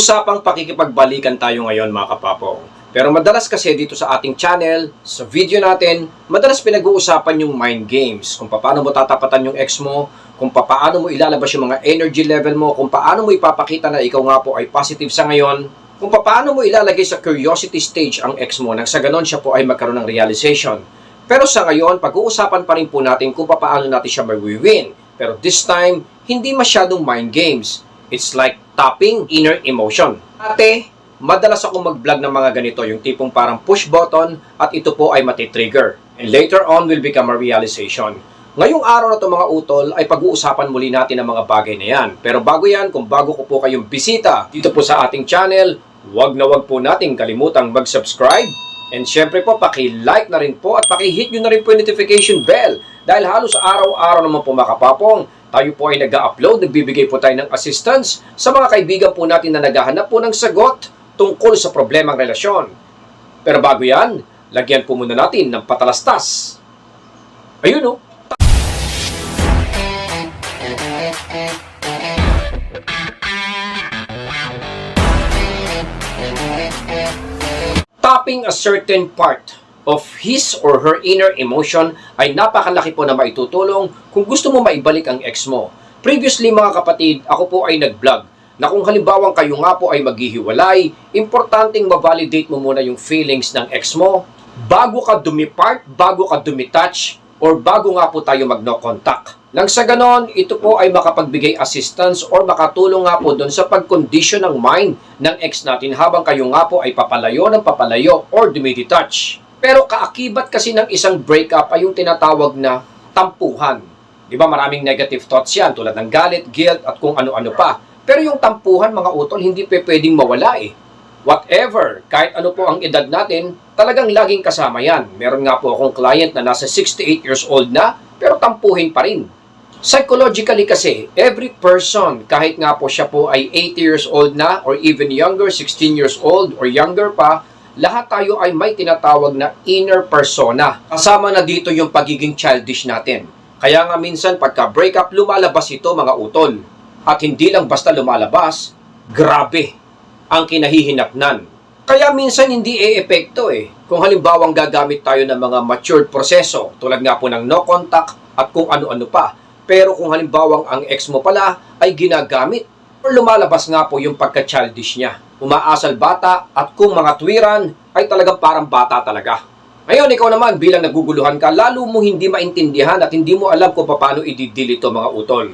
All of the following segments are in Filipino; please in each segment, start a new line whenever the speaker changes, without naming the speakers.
Usapang pakikipagbalikan tayo ngayon mga kapapong. Pero madalas kasi dito sa ating channel, sa video natin, madalas pinag-uusapan yung mind games. Kung paano mo tatapatan yung ex mo, kung paano mo ilalabas yung mga energy level mo, kung paano mo ipapakita na ikaw nga po ay positive sa ngayon, kung paano mo ilalagay sa curiosity stage ang ex mo nang sa ganon siya po ay magkaroon ng realization. Pero sa ngayon, pag-uusapan pa rin po natin kung paano natin siya mag-win. Pero this time, hindi masyadong mind games. It's like tapping inner emotion. Ate, madalas ako mag-vlog ng mga ganito, yung tipong parang push button at ito po ay matitrigger. And later on will become a realization. Ngayong araw na to mga utol ay pag-uusapan muli natin ang mga bagay na yan. Pero bago yan, kung bago ko po kayong bisita dito po sa ating channel, wag na wag po nating kalimutang mag-subscribe. And syempre po, paki-like na rin po at paki-hit nyo na rin po yung notification bell. Dahil halos araw-araw naman po makapapong, tayo po ay nag-upload, nagbibigay po tayo ng assistance sa mga kaibigan po natin na naghahanap po ng sagot tungkol sa problemang relasyon. Pero bago yan, lagyan po muna natin ng patalastas. Ayun oh. o. Tapping a certain part of his or her inner emotion ay napakalaki po na maitutulong kung gusto mo maibalik ang ex mo. Previously mga kapatid, ako po ay nag-vlog na kung halimbawang kayo nga po ay maghihiwalay, importanteng ma-validate mo muna yung feelings ng ex mo bago ka dumipart, bago ka dumitouch, or bago nga po tayo mag-no contact. Nang sa ganon, ito po ay makapagbigay assistance or makatulong nga po doon sa pag-condition ng mind ng ex natin habang kayo nga po ay papalayo ng papalayo or dumidetouch. Pero kaakibat kasi ng isang breakup ay yung tinatawag na tampuhan. Di ba maraming negative thoughts yan tulad ng galit, guilt at kung ano-ano pa. Pero yung tampuhan mga utol hindi pe pwedeng mawala eh. Whatever, kahit ano po ang edad natin, talagang laging kasama yan. Meron nga po akong client na nasa 68 years old na, pero tampuhin pa rin. Psychologically kasi, every person, kahit nga po siya po ay 80 years old na, or even younger, 16 years old, or younger pa, lahat tayo ay may tinatawag na inner persona. Kasama na dito yung pagiging childish natin. Kaya nga minsan pagka breakup, lumalabas ito mga utol. At hindi lang basta lumalabas, grabe ang kinahihinatnan. Kaya minsan hindi e-epekto eh. Kung halimbawang gagamit tayo ng mga matured proseso, tulad nga po ng no contact at kung ano-ano pa. Pero kung halimbawang ang ex mo pala ay ginagamit, lumalabas nga po yung pagka-childish niya. Umaasal bata at kung mga tuwiran ay talagang parang bata talaga. Ngayon, ikaw naman bilang naguguluhan ka, lalo mo hindi maintindihan at hindi mo alam kung paano i-deal ito mga utol.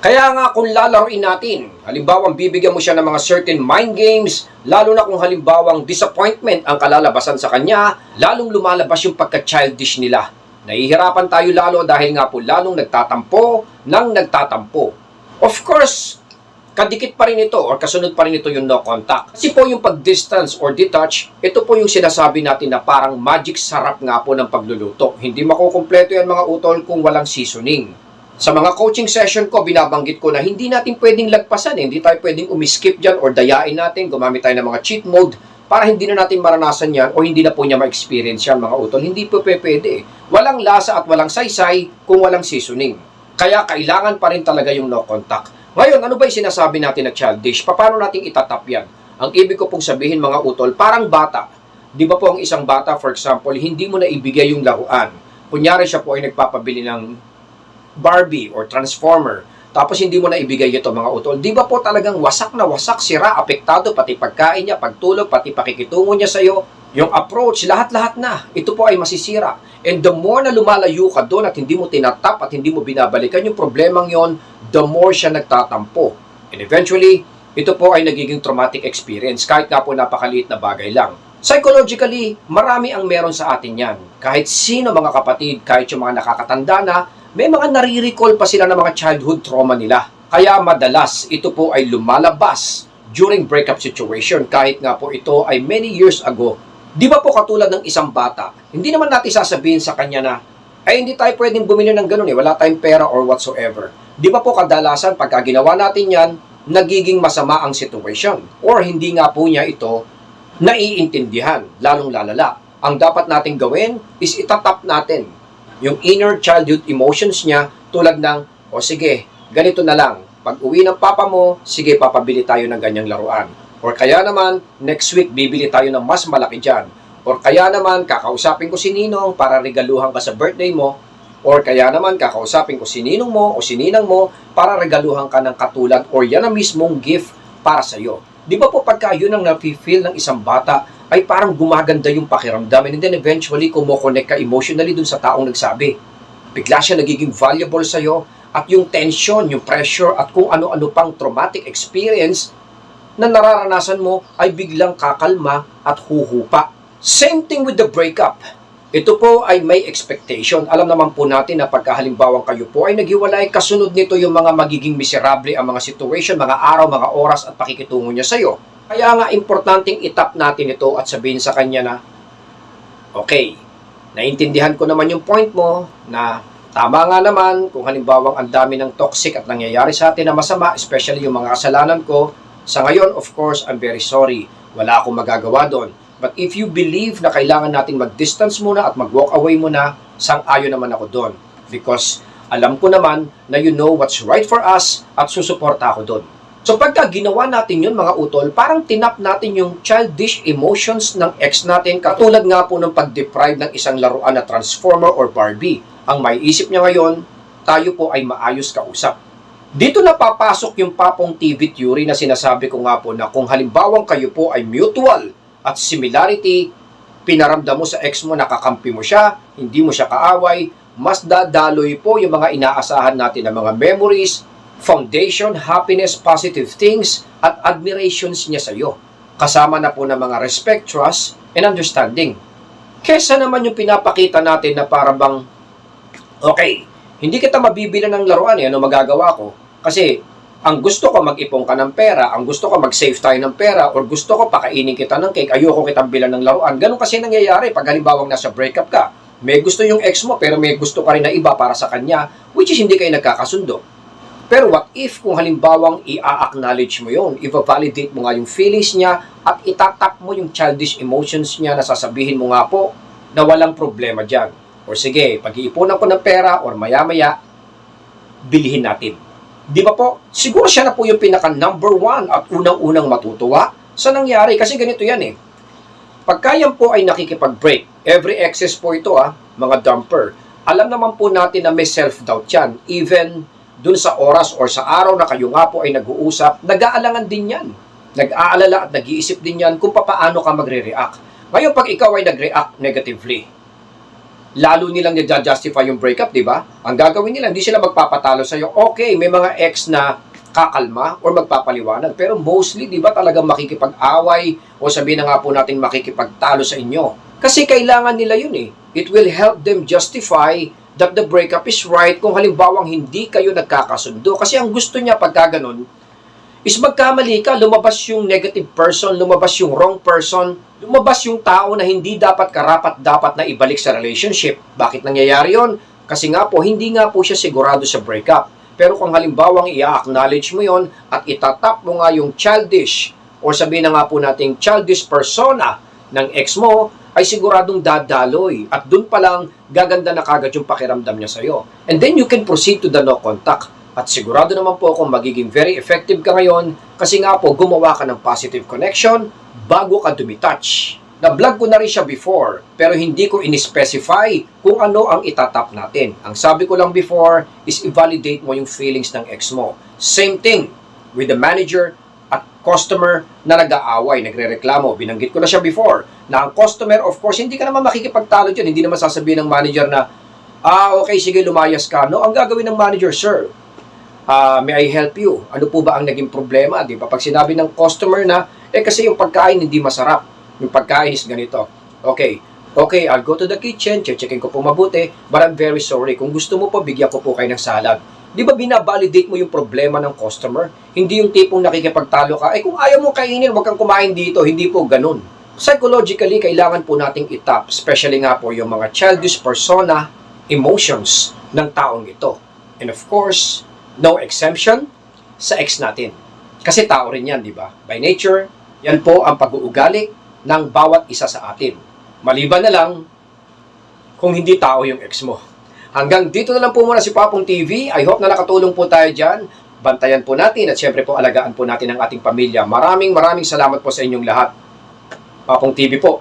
Kaya nga kung lalaroin natin, halimbawang bibigyan mo siya ng mga certain mind games, lalo na kung halimbawang disappointment ang kalalabasan sa kanya, lalong lumalabas yung pagka-childish nila. Nahihirapan tayo lalo dahil nga po lalong nagtatampo ng nagtatampo. Of course, kadikit pa rin ito or kasunod pa rin ito yung no contact. Kasi po yung pag-distance or detach, ito po yung sinasabi natin na parang magic sarap nga po ng pagluluto. Hindi makukumpleto yan mga utol kung walang seasoning. Sa mga coaching session ko, binabanggit ko na hindi natin pwedeng lagpasan, eh. hindi tayo pwedeng umiskip dyan or dayain natin, gumamit tayo ng mga cheat mode para hindi na natin maranasan yan o hindi na po niya ma-experience yan mga utol. Hindi po pwede. Walang lasa at walang saysay kung walang seasoning. Kaya kailangan pa rin talaga yung no contact. Ngayon, ano ba yung sinasabi natin na childish? Paano natin itatap yan? Ang ibig ko pong sabihin mga utol, parang bata. Di ba po ang isang bata, for example, hindi mo na ibigay yung laruan. Kunyari siya po ay nagpapabili ng Barbie or Transformer, tapos hindi mo na ibigay ito mga utol, di ba po talagang wasak na wasak, sira, apektado, pati pagkain niya, pagtulog, pati pakikitungo niya sa'yo, yung approach, lahat-lahat na, ito po ay masisira. And the more na lumalayo ka doon at hindi mo tinatap at hindi mo binabalikan yung problemang yon, the more siya nagtatampo. And eventually, ito po ay nagiging traumatic experience kahit nga po napakaliit na bagay lang. Psychologically, marami ang meron sa atin yan. Kahit sino mga kapatid, kahit yung mga nakakatanda na, may mga nare-recall pa sila ng mga childhood trauma nila. Kaya madalas ito po ay lumalabas during breakup situation kahit nga po ito ay many years ago. Di ba po katulad ng isang bata, hindi naman natin sasabihin sa kanya na ay hindi tayo pwedeng bumili ng ganun eh, wala tayong pera or whatsoever. Di ba po kadalasan pagka ginawa natin yan, nagiging masama ang situation or hindi nga po niya ito naiintindihan, lalong lalala. Ang dapat nating gawin is itatap natin yung inner childhood emotions niya tulad ng, o sige, ganito na lang. Pag uwi ng papa mo, sige, papabili tayo ng ganyang laruan. Or kaya naman, next week bibili tayo ng mas malaki dyan. Or kaya naman, kakausapin ko si Ninong para regaluhan ka sa birthday mo. Or kaya naman, kakausapin ko si Ninong mo o si Ninang mo para regaluhan ka ng katulad or yan ang mismong gift para sa'yo. Di ba po pagka yun ang nafe-feel ng isang bata, ay parang gumaganda yung pakiramdam and then eventually kumokonect ka emotionally dun sa taong nagsabi. Bigla siya nagiging valuable sa'yo at yung tension, yung pressure at kung ano-ano pang traumatic experience na nararanasan mo ay biglang kakalma at huhupa. Same thing with the breakup. Ito po ay may expectation. Alam naman po natin na pagkahalimbawang kayo po ay naghiwalay, kasunod nito yung mga magiging miserable ang mga situation, mga araw, mga oras at pakikitungo niya sa'yo. Kaya nga importanteng itap natin ito at sabihin sa kanya na, okay, naintindihan ko naman yung point mo na tama nga naman kung halimbawang ang dami ng toxic at nangyayari sa atin na masama, especially yung mga kasalanan ko. Sa ngayon, of course, I'm very sorry. Wala akong magagawa doon. But if you believe na kailangan nating mag-distance muna at mag-walk away muna, sang-ayon naman ako doon. Because alam ko naman na you know what's right for us at susuporta ako doon. So pagka ginawa natin yun mga utol, parang tinap natin yung childish emotions ng ex natin katulad nga po ng pag-deprive ng isang laruan na Transformer or Barbie. Ang may isip niya ngayon, tayo po ay maayos kausap. Dito na papasok yung papong TV theory na sinasabi ko nga po na kung halimbawang kayo po ay mutual at similarity, pinaramdam mo sa ex mo, nakakampi mo siya, hindi mo siya kaaway, mas dadaloy po yung mga inaasahan natin na mga memories, foundation, happiness, positive things, at admirations niya sa iyo. Kasama na po ng mga respect, trust, and understanding. Kesa naman yung pinapakita natin na para bang, okay, hindi kita mabibili ng laruan eh, ano magagawa ko? Kasi, ang gusto ko mag-ipon ka ng pera, ang gusto ko mag-save tayo ng pera, or gusto ko pakainin kita ng cake, ayoko kitang bilan ng laruan. Ganun kasi nangyayari pag halimbawang nasa breakup ka. May gusto yung ex mo, pero may gusto ka rin na iba para sa kanya, which is hindi kayo nagkakasundo. Pero what if kung halimbawang i-acknowledge mo yon, i-validate mo nga yung feelings niya at itatap mo yung childish emotions niya na sasabihin mo nga po na walang problema dyan. Or sige, pag-iipunan ko ng pera or maya-maya, bilihin natin. Di ba po? Siguro siya na po yung pinaka number one at unang-unang matutuwa sa nangyari kasi ganito yan eh. Pagka yan po ay nakikipag-break, every excess po ito ah, mga dumper, alam naman po natin na may self-doubt yan. Even dun sa oras or sa araw na kayo nga po ay nag-uusap, nag-aalangan din yan. Nag-aalala at nag-iisip din yan kung paano ka magre-react. Ngayon, pag ikaw ay nag-react negatively, lalo nilang nag-justify yung breakup, di ba? Ang gagawin nila, hindi sila magpapatalo sa'yo. Okay, may mga ex na kakalma or magpapaliwanag. Pero mostly, di ba talagang makikipag-away o sabihin na nga po natin makikipagtalo sa inyo. Kasi kailangan nila yun eh. It will help them justify that the breakup is right kung halimbawang hindi kayo nagkakasundo. Kasi ang gusto niya pagka ganun, is magkamali ka, lumabas yung negative person, lumabas yung wrong person, lumabas yung tao na hindi dapat karapat dapat na ibalik sa relationship. Bakit nangyayari yon? Kasi nga po, hindi nga po siya sigurado sa breakup. Pero kung halimbawang i-acknowledge mo yon at itatap mo nga yung childish or sabihin na nga po nating childish persona ng ex mo, ay siguradong dadaloy. At dun pa lang, gaganda na kagad yung pakiramdam niya sa'yo. And then you can proceed to the no contact. At sigurado naman po kung magiging very effective ka ngayon kasi nga po gumawa ka ng positive connection bago ka dumitouch. Na-vlog ko na rin siya before pero hindi ko in-specify kung ano ang itatap natin. Ang sabi ko lang before is i-validate mo yung feelings ng ex mo. Same thing with the manager at customer na nag-aaway, nagre-reklamo. Binanggit ko na siya before na ang customer, of course, hindi ka naman makikipagtalo dyan. Hindi naman sasabihin ng manager na, ah, okay, sige, lumayas ka. No, ang gagawin ng manager, sir, ah, may I help you? Ano po ba ang naging problema? Di ba? Pag sinabi ng customer na, eh kasi yung pagkain hindi masarap. Yung pagkain is ganito. Okay, okay, I'll go to the kitchen, checkin ko po mabuti, but I'm very sorry. Kung gusto mo po, bigyan ko po kayo ng salad. Di ba binabalidate mo yung problema ng customer? Hindi yung tipong nakikipagtalo ka, eh kung ayaw mo kainin, huwag kang kumain dito. Hindi po ganun. Psychologically, kailangan po nating itap, especially nga po yung mga childish persona, emotions ng taong ito. And of course, no exemption sa ex natin. Kasi tao rin yan, di ba? By nature, yan po ang pag-uugali ng bawat isa sa atin. Maliban na lang kung hindi tao yung ex mo. Hanggang dito na lang po muna si Papong TV. I hope na nakatulong po tayo dyan. bantayan po natin at syempre po alagaan po natin ang ating pamilya. Maraming maraming salamat po sa inyong lahat. Papong TV po.